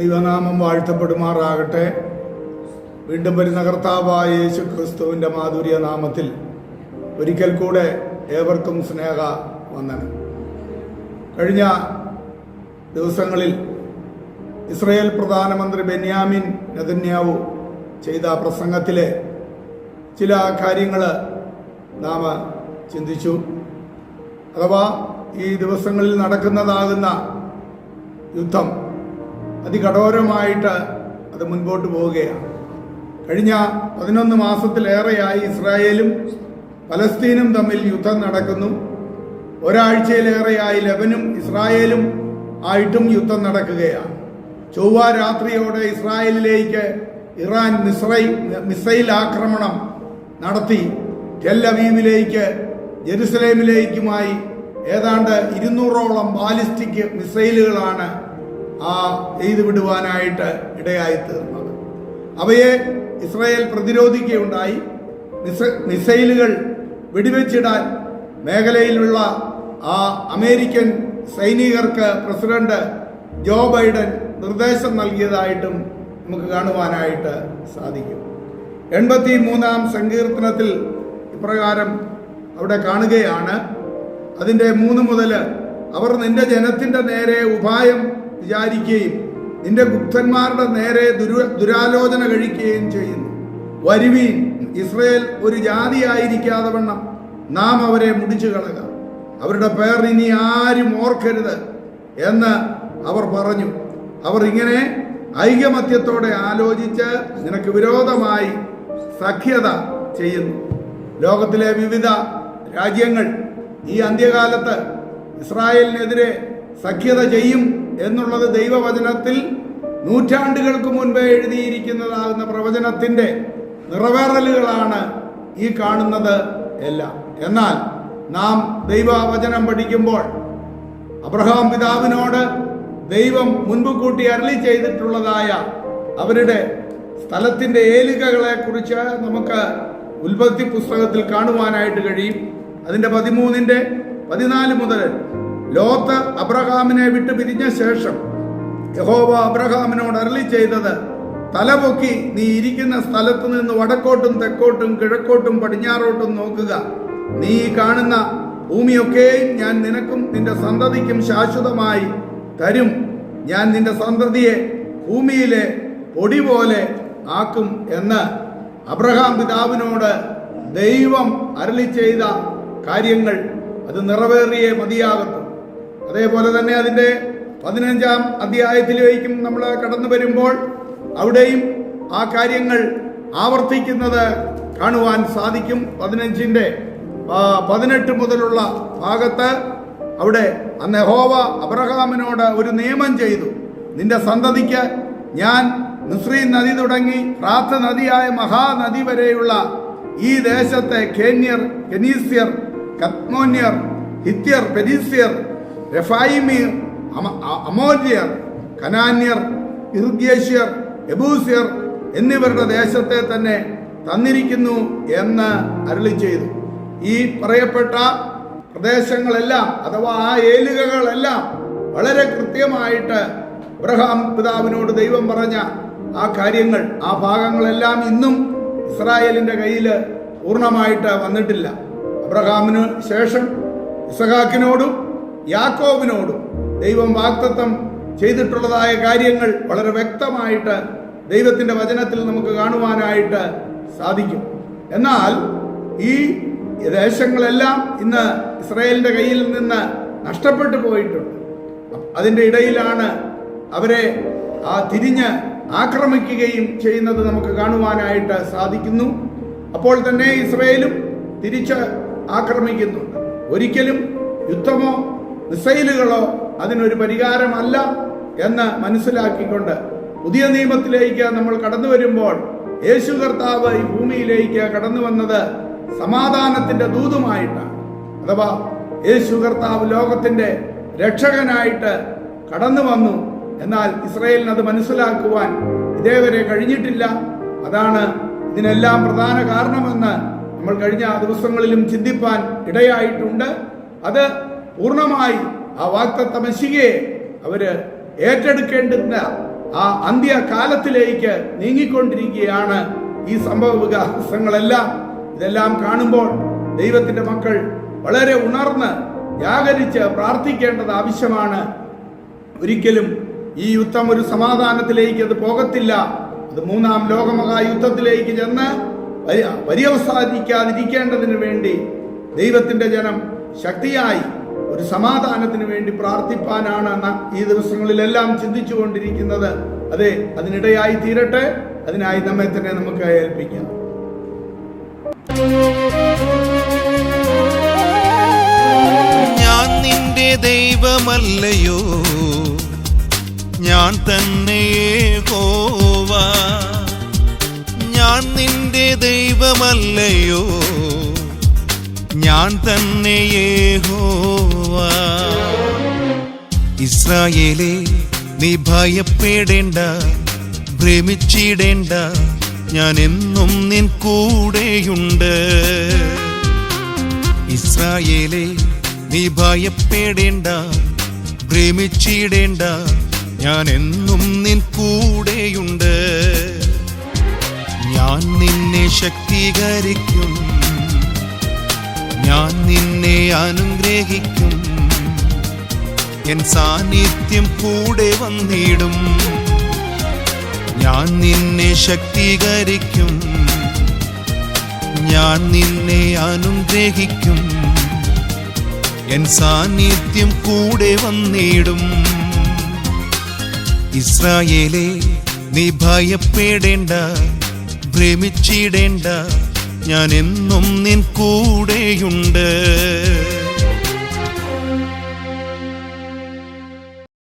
ദൈവനാമം വാഴ്ത്തപ്പെടുമാറാകട്ടെ. വീണ്ടും വരുന്ന കർത്താവായ യേശു ക്രിസ്തുവിന്റെ മാധുര്യ നാമത്തിൽ ഒരിക്കൽ കൂടെ ഏവർക്കും സ്നേഹ വന്ദനം. കഴിഞ്ഞ ദിവസങ്ങളിൽ ഇസ്രയേൽ പ്രധാനമന്ത്രി ബെന്യാമിൻ നെതന്യാവു ചെയ്ത പ്രസംഗത്തിലെ ചില കാര്യങ്ങൾ നാം ചിന്തിച്ചു. അഥവാ ഈ ദിവസങ്ങളിൽ നടക്കുന്നതാകുന്ന യുദ്ധം അതികഠോരമായിട്ട് അത് മുൻപോട്ട് പോവുകയാണ്. കഴിഞ്ഞ പതിനൊന്ന് മാസത്തിലേറെയായി ഇസ്രായേലും പലസ്തീനും തമ്മിൽ യുദ്ധം നടക്കുന്നു. ഒരാഴ്ചയിലേറെയായി ലബനും ഇസ്രായേലും ആയിട്ടും യുദ്ധം നടക്കുകയാണ്. ചൊവ്വ രാത്രിയോടെ ഇസ്രായേലിലേക്ക് ഇറാൻ മിസ്രൈ മിസൈൽ ആക്രമണം നടത്തി. ടെല്ലവീവിലേക്ക് ജെറുസലേമിലേക്കുമായി ഏതാണ്ട് ഇരുന്നൂറോളം ബാലിസ്റ്റിക് മിസൈലുകളാണ് ആ എയ്ത് വിടുവാനായിട്ട് ഇടയായി തീർന്നത് അവയെ ഇസ്രായേൽ പ്രതിരോധിക്കുകയുണ്ടായി. മിസ മിസൈലുകൾ വെടിവെച്ചിടാൻ മേഖലയിലുള്ള ആ അമേരിക്കൻ സൈനികർക്ക് പ്രസിഡന്റ് ജോ ബൈഡൻ നിർദ്ദേശം നൽകിയതായിട്ടും നമുക്ക് കാണുവാനായിട്ട് സാധിക്കും. എൺപത്തി മൂന്നാം സങ്കീർത്തനത്തിൽ ഇപ്രകാരം അവിടെ കാണുകയാണ്. അതിന്റെ മൂന്ന് മുതൽ അവർ നിന്റെ ജനത്തിന്റെ നേരെ ഉപായം വിചാരിക്കുകയും നിന്റെ ഗുപ്തന്മാരുടെ നേരെ ദുരു ദുരാലോചന കഴിക്കുകയും ചെയ്യുന്നു. വരുവീൻ ഇസ്രയേൽ ഒരു ജാതിയായിരിക്കാതെ വണ്ണം നാം അവരെ മുടിച്ചു കളക. അവരുടെ പേർ ഇനി ആരും ഓർക്കരുത് എന്ന് അവർ പറഞ്ഞു. അവർ ഇങ്ങനെ ഐകമത്യത്തോടെ ആലോചിച്ച് നിനക്ക് വിരോധമായി സഖ്യത ചെയ്യുന്നു. ലോകത്തിലെ വിവിധ രാജ്യങ്ങൾ ഈ അന്ത്യകാലത്ത് ഇസ്രായേലിനെതിരെ സഖ്യത ചെയ്യും എന്നുള്ളത് ദൈവവചനത്തിൽ നൂറ്റാണ്ടുകൾക്ക് മുൻപേ എഴുതിയിരിക്കുന്നതാകുന്ന പ്രവചനത്തിന്റെ നിറവേറലുകളാണ് ഈ കാണുന്നത് എല്ലാം. എന്നാൽ നാം ദൈവവചനം പഠിക്കുമ്പോൾ അബ്രഹാം പിതാവിനോട് ദൈവം മുൻപ് കൂട്ടി അരളി ചെയ്തിട്ടുള്ളതായ അവരുടെ സ്ഥലത്തിന്റെ ഏലികകളെ കുറിച്ച് നമുക്ക് ഉൽപ്പത്തി പുസ്തകത്തിൽ കാണുവാനായിട്ട് കഴിയും. അതിന്റെ പതിമൂന്നിന്റെ പതിനാല് മുതൽ ലോത്ത് അബ്രഹാമിനെ വിട്ടു പിരിഞ്ഞ ശേഷം യഹോവ അബ്രഹാമിനോട് അരളി ചെയ്തത് തലപൊക്കി നീ ഇരിക്കുന്ന സ്ഥലത്ത് നിന്ന് വടക്കോട്ടും തെക്കോട്ടും കിഴക്കോട്ടും പടിഞ്ഞാറോട്ടും നോക്കുക. നീ കാണുന്ന ഭൂമിയൊക്കെയും ഞാൻ നിനക്കും നിന്റെ സന്തതിക്കും ശാശ്വതമായി തരും. ഞാൻ നിന്റെ സന്തതിയെ ഭൂമിയിലെ പൊടി പോലെ ആക്കും എന്ന് അബ്രഹാം പിതാവിനോട് ദൈവം അരളി ചെയ്ത കാര്യങ്ങൾ അത് നിറവേറിയേ മതിയാകത്തു അതേപോലെ തന്നെ അതിന്റെ പതിനഞ്ചാം അധ്യായത്തിലേക്കും നമ്മൾ കടന്നു വരുമ്പോൾ അവിടെയും ആ കാര്യങ്ങൾ ആവർത്തിക്കുന്നത് കാണുവാൻ സാധിക്കും പതിനഞ്ചിന്റെ പതിനെട്ട് മുതലുള്ള ഭാഗത്ത് അവിടെ അന്ന് ഹോവ അബ്രഹാമിനോട് ഒരു നിയമം ചെയ്തു. നിന്റെ സന്തതിക്ക് ഞാൻ മുസ്ലിം നദി തുടങ്ങി പ്രാർത്ഥ നദിയായ മഹാനദി വരെയുള്ള ഈ ദേശത്തെ കേന്യർ കെനീസ്യർ കത്മോന്യർ ഹിത്യർ പെരീസ്യർ രഫായിമിയർ അമോര്യർ കനാന്യർ ഇർഗേഷ്യർ എബൂസ്യർ എന്നിവരുടെ ദേശത്തെ തന്നെ തന്നിരിക്കുന്നു എന്ന് അരുളി ചെയ്തു. ഈ പറയപ്പെട്ട പ്രദേശങ്ങളെല്ലാം അഥവാ ആ ഏലുകകളെല്ലാം വളരെ കൃത്യമായിട്ട് അബ്രഹാം പിതാവിനോട് ദൈവം പറഞ്ഞ ആ കാര്യങ്ങൾ ആ ഭാഗങ്ങളെല്ലാം ഇന്നും ഇസ്രായേലിന്റെ കയ്യിൽ പൂർണമായിട്ട് വന്നിട്ടില്ല. അബ്രഹാമിന് ശേഷം ഇസഹാക്കിനോടും യാക്കോബിനോടും ദൈവം വാക്തത്വം ചെയ്തിട്ടുള്ളതായ കാര്യങ്ങൾ വളരെ വ്യക്തമായിട്ട് ദൈവത്തിന്റെ വചനത്തിൽ നമുക്ക് കാണുവാനായിട്ട് സാധിക്കും. എന്നാൽ ഈ ദേശങ്ങളെല്ലാം ഇന്ന് ഇസ്രയേലിന്റെ കയ്യിൽ നിന്ന് നഷ്ടപ്പെട്ടു പോയിട്ടുണ്ട്. അതിന്റെ ഇടയിലാണ് അവരെ ആ തിരിഞ്ഞ് ആക്രമിക്കുകയും ചെയ്യുന്നത് നമുക്ക് കാണുവാനായിട്ട് സാധിക്കുന്നു. അപ്പോൾ തന്നെ ഇസ്രയേലും തിരിച്ച് ആക്രമിക്കുന്നുണ്ട്. ഒരിക്കലും യുദ്ധമോ മിസൈലുകളോ അതിനൊരു പരിഹാരമല്ല എന്ന് മനസ്സിലാക്കിക്കൊണ്ട് പുതിയ നിയമത്തിലേക്ക് നമ്മൾ കടന്നു വരുമ്പോൾ യേശു കർത്താവ് ഈ ഭൂമിയിലേക്ക് കടന്നു വന്നത് സമാധാനത്തിന്റെ ദൂതുമായിട്ടാണ്. അഥവാ യേശു കർത്താവ് ലോകത്തിന്റെ രക്ഷകനായിട്ട് കടന്നു വന്നു എന്നാൽ ഇസ്രയേലിന് അത് മനസ്സിലാക്കുവാൻ ഇതേവരെ കഴിഞ്ഞിട്ടില്ല. അതാണ് ഇതിനെല്ലാം പ്രധാന കാരണമെന്ന് നമ്മൾ കഴിഞ്ഞ ദിവസങ്ങളിലും ചിന്തിപ്പാൻ ഇടയായിട്ടുണ്ട്. അത് പൂർണമായി ആ വാക്തത്വ മെസ്സികയെ അവർ ഏറ്റെടുക്കേണ്ടുന്ന ആ അന്ത്യകാലത്തിലേക്ക് നീങ്ങിക്കൊണ്ടിരിക്കുകയാണ് ഈ സംഭവ വികാസങ്ങളെല്ലാം. ഇതെല്ലാം കാണുമ്പോൾ ദൈവത്തിന്റെ മക്കൾ വളരെ ഉണർന്ന് ജാഗരിച്ച് പ്രാർത്ഥിക്കേണ്ടത് ആവശ്യമാണ്. ഒരിക്കലും ഈ യുദ്ധം ഒരു സമാധാനത്തിലേക്ക് അത് പോകത്തില്ല. അത് മൂന്നാം ലോകമഹായുദ്ധത്തിലേക്ക് ചെന്ന് പരി- പര്യവസാനിക്കാതിരിക്കേണ്ടതിന് വേണ്ടി ദൈവത്തിന്റെ ജനം ശക്തിയായി ഒരു സമാധാനത്തിന് വേണ്ടി പ്രാർത്ഥിപ്പാനാണ് ഈ ദിവസങ്ങളിലെല്ലാം ചിന്തിച്ചു കൊണ്ടിരിക്കുന്നത് അതെ അതിനിടയായി തീരട്ടെ അതിനായി നമ്മെ തന്നെ നമുക്ക് ഏൽപ്പിക്കാം. ഞാൻ നിന്റെ ദൈവമല്ലയോ ഞാൻ തന്നെ യഹോവ. ഞാൻ നിന്റെ ദൈവമല്ലയോ ഞാൻ തന്നെ യഹോവ. ഇസ്രായേലേ നീ ഭയപ്പെടേണ്ട ഭ്രമിച്ചിടേണ്ട ഞാൻ എന്നും നിൻ കൂടെയുണ്ട്. ഇസ്രായേലേ നീ ഭയപ്പെടേണ്ട ഭ്രമിച്ചിടേണ്ട ഞാൻ എന്നും നിൻ കൂടെയുണ്ട്. ഞാൻ നിന്നെ ശക്തീകരിക്കും. ഞാൻ നിന്നെ അനുഗ്രഹിക്കും. എൻ സാന്നിധ്യം കൂടെ വന്നിടും. ഞാൻ നിന്നെ ശക്തീകരിക്കും. ഞാൻ നിന്നെ അനുഗ്രഹിക്കും. എൻ സാന്നിധ്യം കൂടെ വന്നിടും. ഇസ്രായേലേ നീ ഭയപ്പെടേണ്ട ഭ്രമിച്ചിടേണ്ട. ഞാൻ എന്നും നിൻ കൂടെയുണ്ട്.